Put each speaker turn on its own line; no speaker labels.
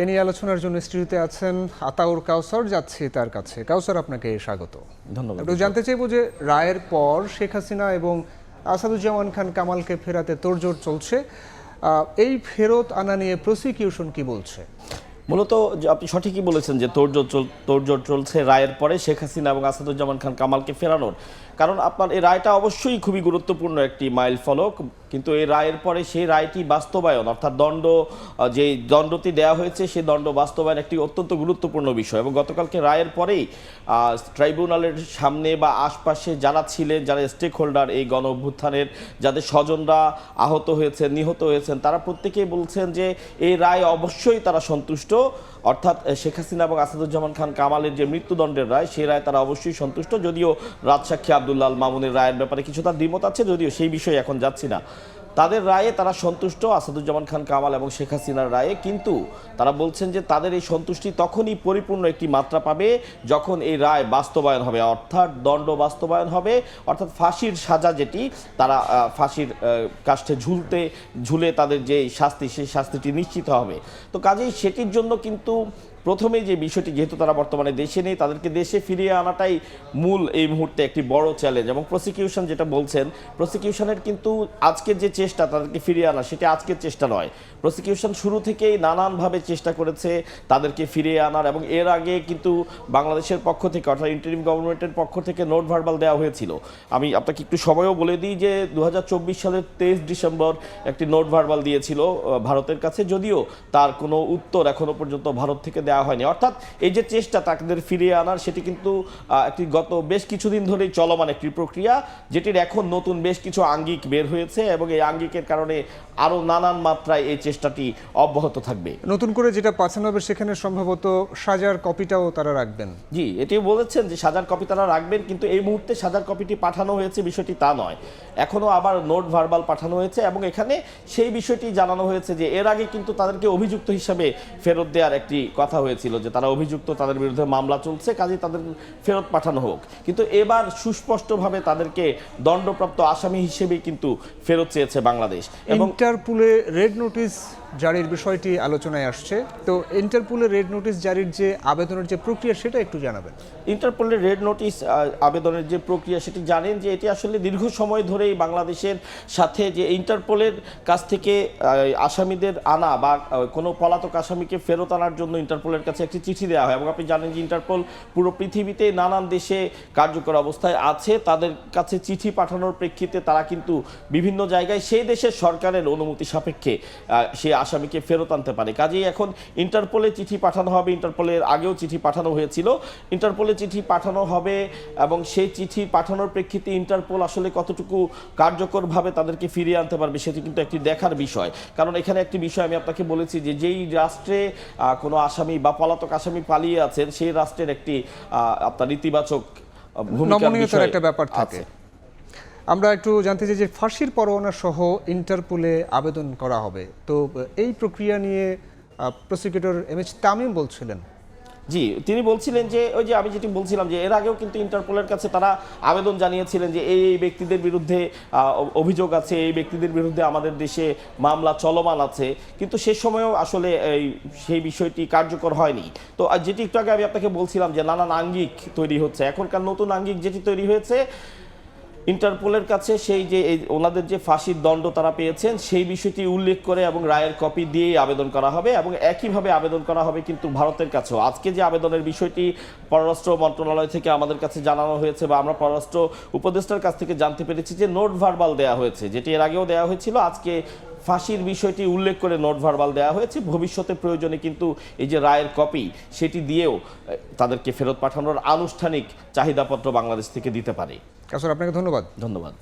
এ নিয়ে আলোচনার জন্য স্টুডিওতে আছেন আতাউর কাউসার যাচ্ছে তার কাছে। কাউসার আপনাকে স্বাগত।
ধন্যবাদ।
একটু জানতে চাইব যে রায়ের পর শেখ হাসিনা এবং আসাদুজ্জামান খান কামালকে ফেরাতে তোড়জোড় চলছে। এই ফেরত আনা নিয়ে প্রসিকিউশন কি বলছে?
মূলত আপনি সঠিকই বলেছেন যে তোড়জোড় চল চলছে রায়ের পরে শেখ হাসিনা এবং আসাদুজ্জামান খান কামালকে ফেরানোর। কারণ আপনার এই রায়টা অবশ্যই খুবই গুরুত্বপূর্ণ একটি মাইল ফলক, কিন্তু এই রায়ের পরে সেই রায়টি বাস্তবায়ন, অর্থাৎ দণ্ড যে দণ্ডটি দেওয়া হয়েছে সেই দণ্ড বাস্তবায়ন একটি অত্যন্ত গুরুত্বপূর্ণ বিষয় এবং গতকালকে রায়ের পরেই ট্রাইব্যুনালের সামনে বা আশপাশে যারা ছিলেন, যারা স্টেক হোল্ডার এই গণ অভ্যুত্থানের যাদের স্বজনরা আহত হয়েছেন, নিহত হয়েছেন, তারা প্রত্যেকেই বলছেন যে এই রায় অবশ্যই তারা সন্তুষ্ট। অর্থাৎ শেখ হাসিনা এবং আসাদুজ্জামান খান কামালের যে মৃত্যুদণ্ডের রায়, সেই রায় তারা অবশ্যই সন্তুষ্ট। যদিও রাজসাক্ষী আবদুল্লাল মামুনের রায়ের ব্যাপারে কিছুটা দ্বিমত আছে, যদিও সেই বিষয়ে এখন যাচ্ছি না। তাদের রায়ে তারা সন্তুষ্ট, আসাদুজ্জামান খান কামাল এবং শেখ হাসিনার রায়ে। কিন্তু তারা বলছেন যে তাদের এই সন্তুষ্টি তখনই পরিপূর্ণ একটি মাত্রা পাবে যখন এই রায় বাস্তবায়ন হবে, অর্থাৎ দণ্ড বাস্তবায়ন হবে, অর্থাৎ ফাঁসির সাজা যেটি তারা ফাঁসির কাষ্ঠে ঝুলতে, ঝুলে তাদের যে শাস্তি, সেই শাস্তিটি নিশ্চিত হবে। তো কাজেই সেটির জন্য কিন্তু প্রথমে যে বিষয়টি, যেহেতু তারা বর্তমানে দেশে নেই, তাদেরকে দেশে ফিরিয়ে আনাটাই মূল এই মুহূর্তে একটি বড় চ্যালেঞ্জ এবং প্রসিকিউশন যেটা বলছেন প্রসিকিউশনের কিন্তু আজকের যে চেষ্টা তাদেরকে ফিরিয়ে আনা, সেটা আজকের চেষ্টা নয়। প্রসিকিউশন শুরু থেকেই নানানভাবে চেষ্টা করেছে তাদেরকে ফিরিয়ে আনার এবং এর আগে কিন্তু বাংলাদেশের পক্ষ থেকে অর্থাৎ ইন্টারিম গভর্নমেন্টের পক্ষ থেকে নোট ভার্বাল দেওয়া হয়েছিল। আমি আপনাকে একটু সময়ও বলে দিই যে দু হাজার চব্বিশ সালের তেইশ ডিসেম্বর একটি নোট ভার্বাল দিয়েছিল ভারতের কাছে, যদিও তার কোনো উত্তর এখনও পর্যন্ত ভারত থেকে দেওয়া হয়নি। অর্থাৎ এই যে চেষ্টা তাদের ফিরিয়ে আনার সেটি কিন্তু একটি গত বেশ কিছুদিন ধরেই চলমান একটি প্রক্রিয়া যেটির এখন নতুন বেশ কিছু আঙ্গিক বের হয়েছে এবং এই আঙ্গিকের কারণে আরও নানান মাত্রায় এই চেষ্টাটি অব্যাহত থাকবে।
নতুন করে যেটা পাঠানো হবে সেখানে সম্ভবত সাজার কপিটাও তারা রাখবেন।
জি এটি বলেছেন যে সাজার কপি তারা রাখবেন কিন্তু এই মুহূর্তে সাজার কপিটি পাঠানো হয়েছে বিষয়টি তা নয়। এখনও আবার নোট ভার্বাল পাঠানো হয়েছে এবং এখানে সেই বিষয়টি জানানো হয়েছে যে এর আগে কিন্তু তাদেরকে অভিযুক্ত হিসাবে ফেরত দেওয়ার একটি কথা হয়েছিল যে তারা অভিযুক্ত, তাদের বিরুদ্ধে মামলা চলছে, কাজে তাদের ফেরত পাঠানো হোক। কিন্তু এবার সুস্পষ্টভাবে তাদেরকে দণ্ডপ্রাপ্ত আসামি হিসেবে কিন্তু ফেরত চেয়েছে বাংলাদেশ। এবং
ইন্টারপুলে রেড নোটিশ জারির বিষয়টি আলোচনায় আসছে। তো ইন্টারপোলের রেড নোটিস জারির যে আবেদনের যে প্রক্রিয়া, সেটা একটু জানাবেন।
ইন্টারপোলের রেড নোটিস আবেদনের যে প্রক্রিয়া, সেটি জানেন যে এটি আসলে দীর্ঘ সময় ধরেই বাংলাদেশের সাথে যে ইন্টারপোলের কাছ থেকে আসামিদের আনা বা কোনো পলাতক আসামিকে ফেরত আনার জন্য ইন্টারপোলের কাছে একটি চিঠি দেওয়া হয়। এবং আপনি জানেন যে ইন্টারপোল পুরো পৃথিবীতে নানান দেশে কার্যকর অবস্থায় আছে। তাদের কাছে চিঠি পাঠানোর প্রেক্ষিতে তারা কিন্তু বিভিন্ন জায়গায় সেই দেশের সরকারের অনুমতি সাপেক্ষে সে আসামিকে ফেরত আনতে পারে। কাজেই এখন ইন্টারপোলে চিঠি পাঠানো হবে। ইন্টারপোলের আগেও চিঠি পাঠানো হয়েছিল। ইন্টারপোলে চিঠি পাঠানো হবে এবং সেই চিঠি পাঠানোর প্রেক্ষিতে ইন্টারপোল আসলে কতটুকু কার্যকরভাবে তাদেরকে ফিরিয়ে আনতে পারবে সেটি কিন্তু একটি দেখার বিষয়। কারণ এখানে একটি বিষয় আমি আপনাকে বলেছি যে যেই রাষ্ট্রে কোনো আসামি বা পলাতক আসামি পালিয়ে আছেন সেই রাষ্ট্রের একটি আহ, আপনার ইতিবাচক বিষয়
একটা ব্যাপার থাকে। আমরা একটু জানতে চাই যে ফাঁসির পরোয়ানা সহ ইন্টারপোলে আবেদন করা হবে। তো, এই প্রক্রিয়া নিয়ে প্রসিকিউটর এম এইচ তামিম বলছিলেন।
জি, তিনি বলছিলেন যে, ওই যে আমি যেটি বলছিলাম যে, এর আগেও কিন্তু ইন্টারপোলের কাছে তারা আবেদন জানিয়েছিলেন যে, এই ব্যক্তিদের বিরুদ্ধে অভিযোগ আছে, এই ব্যক্তিদের বিরুদ্ধে আমাদের দেশে মামলা চলমান আছে। কিন্তু সে সময়েও আসলে এই, সেই বিষয়টি কার্যকর হয়নি। তো যেটি একটু আগে আমি আপনাকে বলছিলাম যে, নানান আঙ্গিক তৈরি হচ্ছে। এখনকার নতুন আঙ্গিক যেটি তৈরি হয়েছে ইন্টারপোলের কাছে সেই যে ওনাদের যে ফাঁসির দণ্ড তারা পেয়েছেন, সেই বিষয়টি উল্লেখ করে এবং রায়ের কপি দিয়েই আবেদন করা হবে এবং একইভাবে আবেদন করা হবে কিন্তু ভারতের কাছেও। আজকে যে আবেদনের বিষয়টি পররাষ্ট্র মন্ত্রণালয় থেকে আমাদের কাছে জানানো হয়েছে বা আমরা পররাষ্ট্র উপদেষ্টার কাছ থেকে জানতে পেরেছি যে নোট ভার্বাল দেওয়া হয়েছে, যেটি এর আগেও দেওয়া হয়েছিল, আজকে ফাঁসির বিষয়টি উল্লেখ করে নোট ভার্বাল দেওয়া হয়েছে। ভবিষ্যতে প্রয়োজনে কিন্তু এই যে রায়ের কপি সেটি দিয়েও তাদেরকে ফেরত পাঠানোর আনুষ্ঠানিক চাহিদাপত্র বাংলাদেশ থেকে দিতে পারে।
আপনাকে ধন্যবাদ।
ধন্যবাদ।